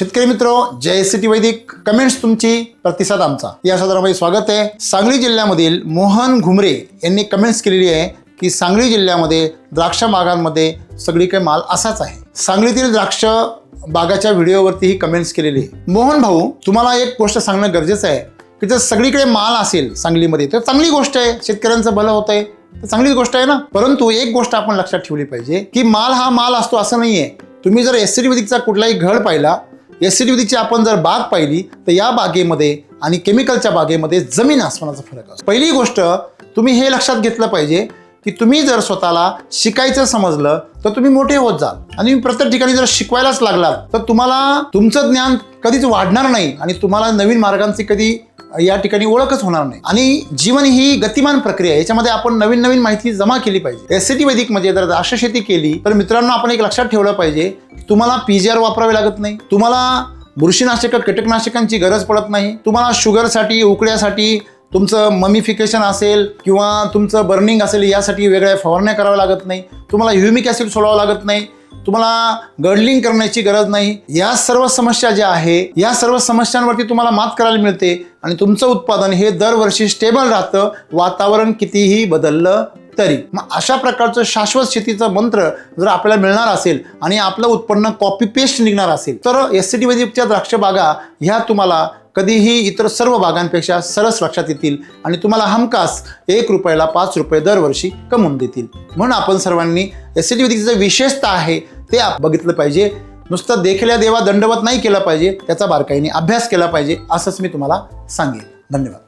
शेतकरी मित्र जय सिटी टी वैदिक. कमेंट्स तुमची प्रतिसाद आमचा. या सदरामध्ये स्वागत आहे. सांगली जिल्ह्यामधील मोहन घुमरे यांनी कमेंट्स केलेली आहे की सांगली जिल्ह्यामध्ये द्राक्ष बागांमध्ये सगळीकडे माल असाच आहे. सांगलीतील द्राक्ष बागाच्या व्हिडिओवरती ही कमेंट्स केलेली आहे. मोहन भाऊ तुम्हाला एक गोष्ट सांगणं गरजेचं आहे की जर सगळीकडे माल असेल सांगलीमध्ये तर चांगली गोष्ट आहे. शेतकऱ्यांचं भलं होत आहे तर चांगलीच गोष्ट आहे ना? परंतु एक गोष्ट आपण लक्षात ठेवली पाहिजे की माल हा माल असतो असं नाहीये. तुम्ही जर एस सी वैदिकचा कुठलाही घड पाहिला एस सी ची आपण जर बाग पाहिली तर या बागेमध्ये आणि केमिकलच्या बागेमध्ये जमीन आसमानाचा फरक असतो. पहिली गोष्ट तुम्ही हे लक्षात घेतलं पाहिजे की तुम्ही जर स्वतःला शिकायचं समजलं तर तुम्ही मोठे होत जाल. आणि प्रत्येक ठिकाणी जर शिकवायलाच लागलात तर तुम्हाला तुमचं ज्ञान कधीच वाढणार नाही आणि तुम्हाला नवीन मार्गांची कधी या ठिकाणी ओळखच होणार नाही. आणि जीवन ही गतिमान प्रक्रिया आहे. याच्यामध्ये आपण नवीन नवीन माहिती जमा केली पाहिजे. एस टी वैदिक म्हणजे जर अशा शेती केली तर मित्रांनो आपण एक लक्षात ठेवलं पाहिजे तुम्हाला पीजीआर वापरावे लागत नाही. तुम्हाला बुरशीनाशक कीटकनाशकांची गरज पडत नाही. तुम्हाला शुगरसाठी उकड्यासाठी तुमचं ममिफिकेशन असेल किंवा तुमचं बर्निंग असेल यासाठी वेगळ्या फवारण्या कराव्या लागत नाही. तुम्हाला ह्युमिक ॲसिड सोडावं लागत नाही. तुम्हाला गर्डलिंग करण्याची गरज नाही. या सर्व समस्या ज्या आहे या सर्व समस्यांवरती तुम्हाला मात करायला मिळते आणि तुमचं उत्पादन हे दरवर्षी स्टेबल राहतं वातावरण कितीही बदललं तरी. मग अशा प्रकारचं शाश्वत शेतीचं मंत्र जर आपल्याला मिळणार असेल आणि आपलं उत्पन्न कॉपी पेस्ट निघणार असेल तर एस सी टी द्राक्ष बागा ह्या तुम्हाला कधीही इतर सर्व भागांपेक्षा सरस लक्षात येतील आणि तुम्हाला हमखास एक रुपयाला पाच रुपये दरवर्षी कमवून देतील. म्हणून आपण सर्वांनी एस सी टी वैदिकचं विशेषता आहे ते आप बघितलं पाहिजे. नुसतं देखल्या देवा दंडवत नाही केला पाहिजे त्याचा बारकाईने अभ्यास केला पाहिजे असंच मी तुम्हाला सांगेन. धन्यवाद.